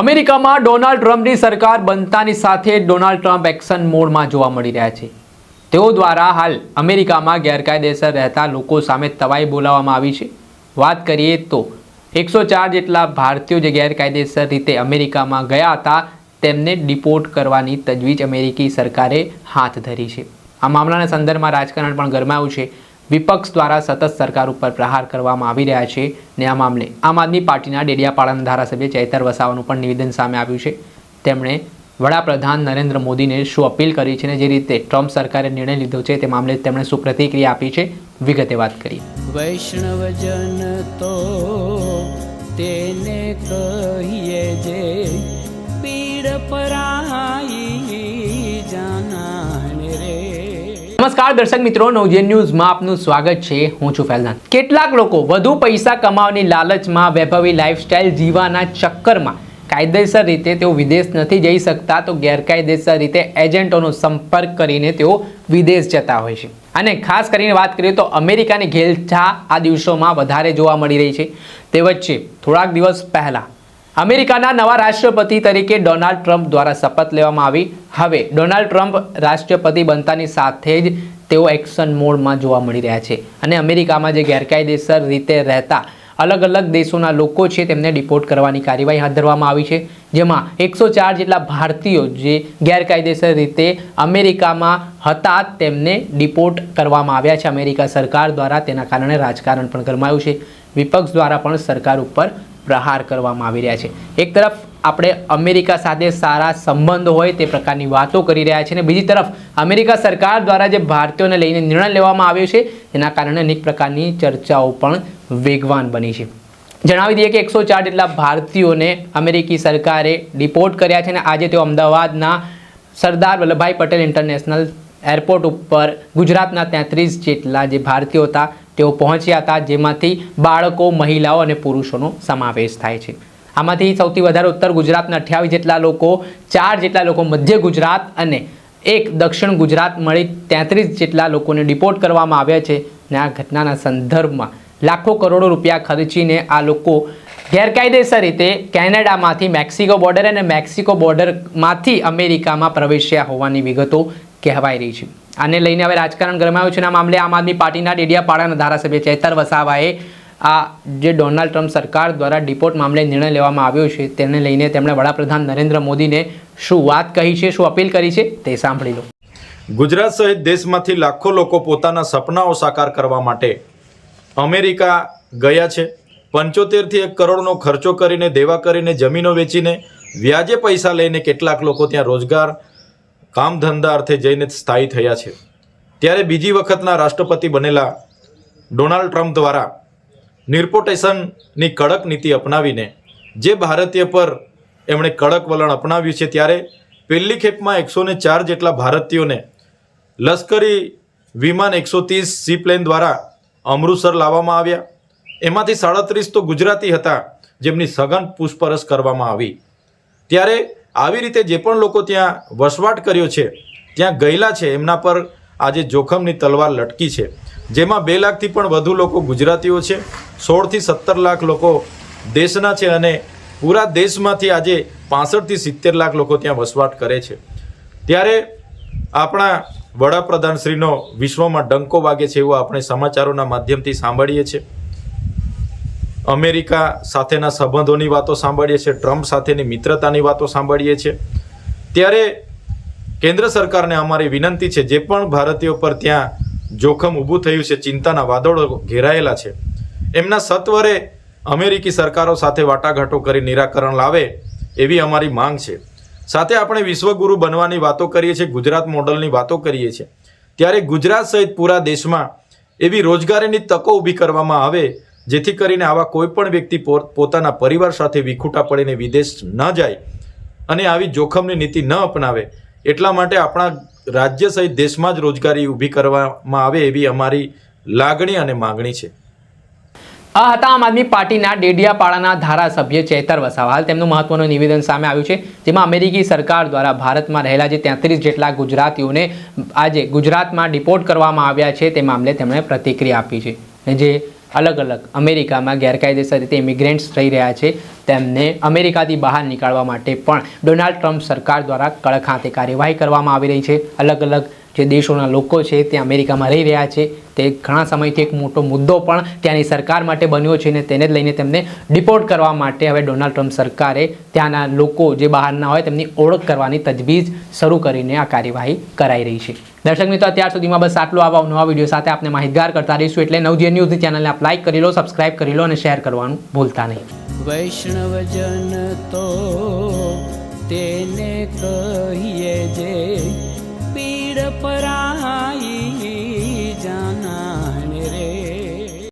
અમેરિકામાં ડોનાલ્ડ ટ્રમ્પની સરકાર બનતાની સાથે ડોનાલ્ડ ટ્રમ્પ એક્શન મોડમાં જોવા મળી રહ્યા છે. તેઓ દ્વારા હાલ અમેરિકામાં ગેરકાયદેસર રહેતા લોકો સામે તવાઈ બોલાવવામાં આવી છે. વાત કરીએ તો, એકસો ચાર જેટલા ભારતીયો જે ગેરકાયદેસર રીતે અમેરિકામાં ગયા હતા, તેમને ડિપોર્ટ કરવાની તજવીજ અમેરિકી સરકારે હાથ ધરી છે. આ મામલાના સંદર્ભમાં રાજકારણ પણ ગરમાયું છે. વિપક્ષ દ્વારા સતત સરકાર ઉપર પ્રહાર કરવામાં આવી રહ્યા છે ને આ મામલે આમ આદમી પાર્ટીના ડેડિયાપાડાના ધારાસભ્ય ચૈતર વસાવાનું પણ નિવેદન સામે આવ્યું છે. તેમણે વડાપ્રધાન નરેન્દ્ર મોદીને શું અપીલ કરી છે ને જે રીતે ટ્રમ્પ સરકારે નિર્ણય લીધો છે તે મામલે તેમણે શું પ્રતિક્રિયા આપી છે વિગતે વાત કરી વૈષ્ણવજન તો તેને કહીએ જે નમસ્કાર દર્શક મિત્રો નવજેન ન્યૂઝમાં આપનું સ્વાગત છે. હું છું ફૈઝાન. કેટલાક લોકો વધુ પૈસા કમાવાની લાલચમાં વૈભવી લાઈફસ્ટાઈલ જીવાના ચક્કરમાં કાયદેસર રીતે તેઓ વિદેશ નથી જઈ શકતા તો ગેરકાયદેસર રીતે એજન્ટોનો સંપર્ક કરીને તેઓ વિદેશ જતા હોય છે. અને ખાસ કરીને વાત કરીએ તો અમેરિકાની ઘેલછા આ દિવસોમાં વધારે જોવા મળી રહી છે. તે વચ્ચે થોડાક દિવસ પહેલા અમેરિકાના નવા રાષ્ટ્રપતિ તરીકે ડોનાલ્ડ ટ્રમ્પ દ્વારા શપથ લેવામાં આવી. હવે, ડોનાલ્ડ ટ્રમ્પ રાષ્ટ્રપતિ બનતાની સાથે જ તેઓ એક્શન મોડમાં જોવા મળી રહ્યા છે અને અમેરિકામાં જે ગેરકાયદેસર રીતે રહેતા અલગ અલગ દેશોના લોકો છે તેમને ડિપોર્ટ કરવાની કાર્યવાહી હાથ ધરવામાં આવી છે. જેમાં એકસો ચાર જેટલા ભારતીયો જે ગેરકાયદેસર રીતે અમેરિકામાં હતા તેમને ડિપોર્ટ કરવામાં આવ્યા છે. અમેરિકા સરકાર દ્વારા તેના કારણે રાજકારણ પણ ગરમાયું છે. વિપક્ષ દ્વારા પણ સરકાર ઉપર પ્રહાર કરવામાં આવી રહ્યા છે. એક તરફ આપણે અમેરિકા સાથે સારા સંબંધ હોય તે પ્રકારની વાતો કરી રહ્યા છે અને બીજી તરફ અમેરિકા સરકાર દ્વારા જે ભારતીયોને લઈને નિર્ણય લેવામાં આવ્યો છે, તેના કારણે અનેક પ્રકારની ચર્ચાઓ પણ વેગવાન બની છે. જણાવી દઈએ કે એકસો ચાર જેટલા ભારતીયોને અમેરિકી સરકારે ડિપોર્ટ કર્યા છે અને આજે તેઓ અમદાવાદના સરદાર વલ્લભભાઈ પટેલ ઇન્ટરનેશનલ એરપોર્ટ ઉપર ગુજરાતના તેત્રીસ જેટલા જે ભારતીયો હતા તેઓ પહોંચ્યા હતા, જેમાંથી બાળકો, મહિલાઓ અને પુરુષોનો સમાવેશ થાય છે. આમાંથી સૌથી વધારે ઉત્તર ગુજરાતના અઠ્યાવીસ જેટલા લોકો, ચાર જેટલા લોકો મધ્ય ગુજરાત અને એક દક્ષિણ ગુજરાત મળી તેત્રીસ જેટલા લોકોને ડિપોર્ટ કરવામાં આવ્યા છે. ને આ ઘટનાના સંદર્ભમાં લાખો કરોડો રૂપિયા ખર્ચીને આ લોકો ગેરકાયદેસર રીતે કેનેડામાંથી મેક્સિકો બોર્ડર અને મેક્સિકો બોર્ડરમાંથી અમેરિકામાં પ્રવેશ્યા હોવાની વિગતો કહેવાઈ રહી છે. આને લઈને હવે રાજકારણ ગરમાયું છે. આ મામલે આમ આદમી પાર્ટીના ડેડિયાપાડાના ધારાસભ્ય ચેતર વસાવાએ આ જે ડોનાલ્ડ ટ્રમ્પ સરકાર દ્વારા ડિપોર્ટ મામલે નિર્ણય લેવામાં આવ્યો છે, તેને લઈને તેમણે વડાપ્રધાન નરેન્દ્ર મોદીને શું વાત કહી છે, શું અપીલ કરી છે, તે સાંભળી લો. ગુજરાત સહિત દેશમાંથી લાખો લોકો પોતાના સપનાઓ સાકાર કરવા માટે અમેરિકા ગયા છે. પંચોતેરથી એક કરોડનો ખર્ચો કરીને, દેવા કરીને જમીનો વેચીને, વ્યાજે પૈસા લઈને કેટલાક લોકો ત્યાં રોજગાર કામ ધંધા અર્થે જઈને સ્થાયી થયા છે. ત્યારે બીજી વખતના રાષ્ટ્રપતિ બનેલા ડોનાલ્ડ ટ્રમ્પ દ્વારા નિર્પોટેશનની કડક નીતિ અપનાવીને જે ભારતીય પર એમણે કડક વલણ અપનાવ્યું છે ત્યારે પહેલી ખેપમાં એકસો ને ચાર જેટલા ભારતીયોને લશ્કરી વિમાન એકસો ત્રીસ સીપ્લેન દ્વારા અમૃતસર લાવવામાં આવ્યા. એમાંથી સાડત્રીસ તો ગુજરાતી હતા, જેમની સઘન પૂછપરછ કરવામાં આવી. ત્યારે આવી રીતે જે પણ લોકો ત્યાં વસવાટ કર્યો છે, ત્યાં ગયેલા છે, એમના પર આજે જોખમની તલવાર લટકી છે. જેમાં બે લાખથી પણ વધુ લોકો ગુજરાતીઓ છે, સોળથી સત્તર લાખ લોકો દેશના છે અને પૂરા દેશમાંથી આજે પાસઠથી સિત્તેર લાખ લોકો ત્યાં વસવાટ કરે છે. ત્યારે આપણા વડાપ્રધાનશ્રીનો વિશ્વમાં ડંકો વાગે છે એવું આપણે સમાચારોના માધ્યમથી સાંભળીએ છીએ. અમેરિકા સાથેના સંબંધોની વાતો સાંભળીએ છીએ, ટ્રમ્પ સાથેની મિત્રતાની વાતો સાંભળીએ છીએ. ત્યારે કેન્દ્ર સરકારને અમારી વિનંતી છે, જે પણ ભારતીયો પર ત્યાં જોખમ ઊભું થયું છે, ચિંતાના વાદળો ઘેરાયેલા છે, એમના સત્વરે અમેરિકી સરકારો સાથે વાટાઘાટો કરી નિરાકરણ લાવે એવી અમારી માંગ છે. સાથે આપણે વિશ્વગુરુ બનવાની વાતો કરીએ છીએ, ગુજરાત મોડલની વાતો કરીએ છીએ. ત્યારે ગુજરાત સહિત પૂરા દેશમાં એવી રોજગારીની તકો ઊભી કરવામાં આવે જેથી કરીને આવા કોઈ પણ વ્યક્તિ પોતાના પરિવાર સાથે વિખૂટા પડીને વિદેશ ન જાય અને આવી જોખમની નીતિ ન અપનાવે, એટલા માટે આપણા રાજ્ય સહિત દેશમાં જ રોજગારી ઊભી કરવામાં આવે એવી અમારી લાગણી અને માગણી છે. આ હતા આમ આદમી પાર્ટીના ડેડિયાપાડાના ધારાસભ્ય ચેતર વસાવા. હાલ તેમનું મહત્વનું નિવેદન સામે આવ્યું છે, જેમાં અમેરિકી સરકાર દ્વારા ભારતમાં રહેલા જે તેત્રીસ જેટલા ગુજરાતીઓને આજે ગુજરાતમાં ડિપોર્ટ કરવામાં આવ્યા છે, તે મામલે તેમણે પ્રતિક્રિયા આપી છે. જે અલગ અલગ અમેરિકામાં ગેરકાયદેસર રીતે ઇમિગ્રન્ટ્સ રહી રહ્યા છે. તેમને અમેરિકાથી બહાર નીકાળવા માટે પણ ડોનાલ્ડ ટ્રમ્પ સરકાર દ્વારા કડક હાથે કાર્યવાહી કરવામાં આવી રહી છે. અલગ અલગ જે દેશોના લોકો છે તે અમેરિકામાં રહી રહ્યા છે. તે ઘણા સમયથી એક મોટો મુદ્દો પણ ત્યાંની સરકાર માટે બન્યો છે અને તેને લઈને તેમને ડિપોર્ટ કરવા માટે હવે ડોનાલ્ડ ટ્રમ્પ સરકારે ત્યાંના લોકો જે બહારના હોય તેમની ઓળખ કરવાની તજવીજ શરૂ કરીને આ કાર્યવાહી કરાઈ રહી છે. દર્શક મિત્રો, અત્યાર સુધીમાં બસ આટલું. આવા નવા વીડિયો સાથે આપણે માહિતગાર કરતા રહીશું. એટલે નવજીવન ન્યૂઝની ચેનલને આપ લાઇક કરી લો સબસ્ક્રાઇબ કરી લો અને શેર કરવાનું ભૂલતા નહીં. વૈષ્ણવજન તો તેને કહીએ જે પીડ પરા